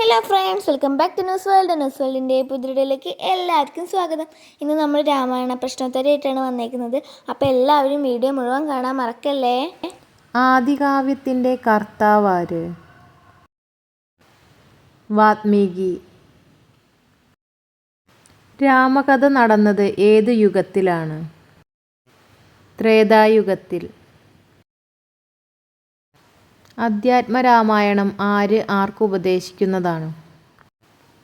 Hello friends welcome back to news world news വേൾഡിന്റെ പുതിയയിലേക്ക് എല്ലാവർക്കും സ്വാഗതം. ഇന്ന് നമ്മൾ രാമായണ പ്രശ്നോത്തരമായിട്ടാണ് വന്നേക്കുന്നത്. അപ്പോൾ എല്ലാവരും വീഡിയോ മുഴുവൻ കാണാൻ മറക്കല്ലേ? ആദികാവ്യത്തിന്റെ കർത്താവാര് വാത്മീകി. രാമകഥ നടന്നത് ഏത് യുഗത്തിലാണ്? ത്രേതായുഗത്തിൽ. അധ്യാത്മരാമായണം ആര് ഉപദേശിക്കുന്നതാണ്?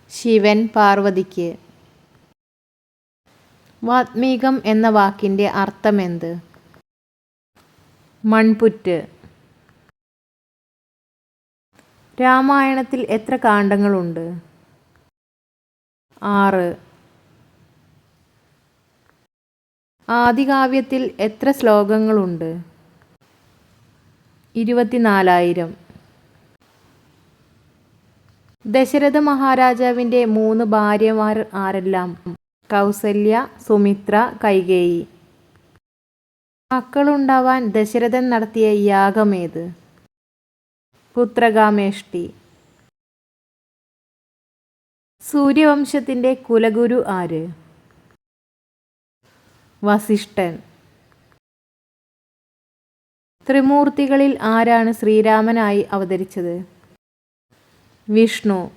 ശിവൻ പാർവതിക്ക്. വാത്മീകം എന്ന വാക്കിന്റെ അർത്ഥമെന്ത്? മൺപുറ്റ്. രാമായണത്തിൽ എത്ര കാണ്ഡങ്ങളുണ്ട്? ആറ്. ആദികാവ്യത്തിൽ എത്ര ശ്ലോകങ്ങളുണ്ട്? ഇരുപത്തിനാലായിരം. ദശരഥ മഹാരാജാവിന്റെ മൂന്ന് ഭാര്യമാർ ആരെല്ലാം? കൗസല്യ സുമിത്ര കൈകേയി. മക്കളുണ്ടാവാൻ ദശരഥൻ നടത്തിയ യാഗമേത് പുത്രകാമേഷ്ടി. സൂര്യവംശത്തിന്റെ കുലഗുരു ആര്? വസിഷ്ഠൻ. ത്രിമൂർത്തികളിൽ ആരാണ് ശ്രീരാമനായി അവതരിച്ചത്? വിഷ്ണു.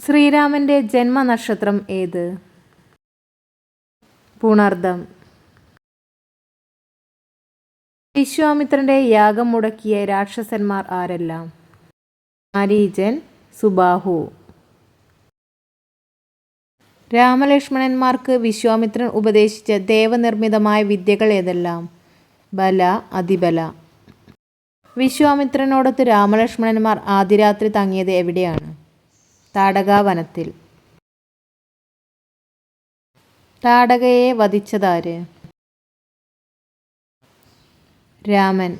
ശ്രീരാമന്റെ ജന്മനക്ഷത്രം ഏത്? പുണർദം. വിശ്വാമിത്രന്റെ യാഗം മുടക്കിയ രാക്ഷസന്മാർ ആരെല്ലാം? അരീജൻ സുബാഹു. രാമലക്ഷ്മണന്മാർക്ക് വിശ്വാമിത്രൻ ഉപദേശിച്ച ദേവനിർമ്മിതമായ വിദ്യകൾ ഏതെല്ലാം? ബല അതിബല. വിശ്വാമിത്രനോടൊത്ത് രാമലക്ഷ്മണന്മാർ ആദിരാത്രി തങ്ങിയത് എവിടെയാണ്? താടകാവനത്തിൽ. താടകയെ വധിച്ചതാര്? രാമൻ.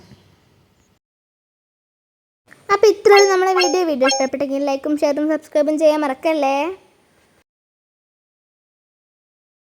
അപ്പോൾ ഇത്രയും നമ്മുടെ വീഡിയോ. വീഡിയോ ഇഷ്ടപ്പെട്ടെങ്കിൽ ലൈക്കും ഷെയറും സബ്സ്ക്രൈബും ചെയ്യാൻ മറക്കല്ലേ?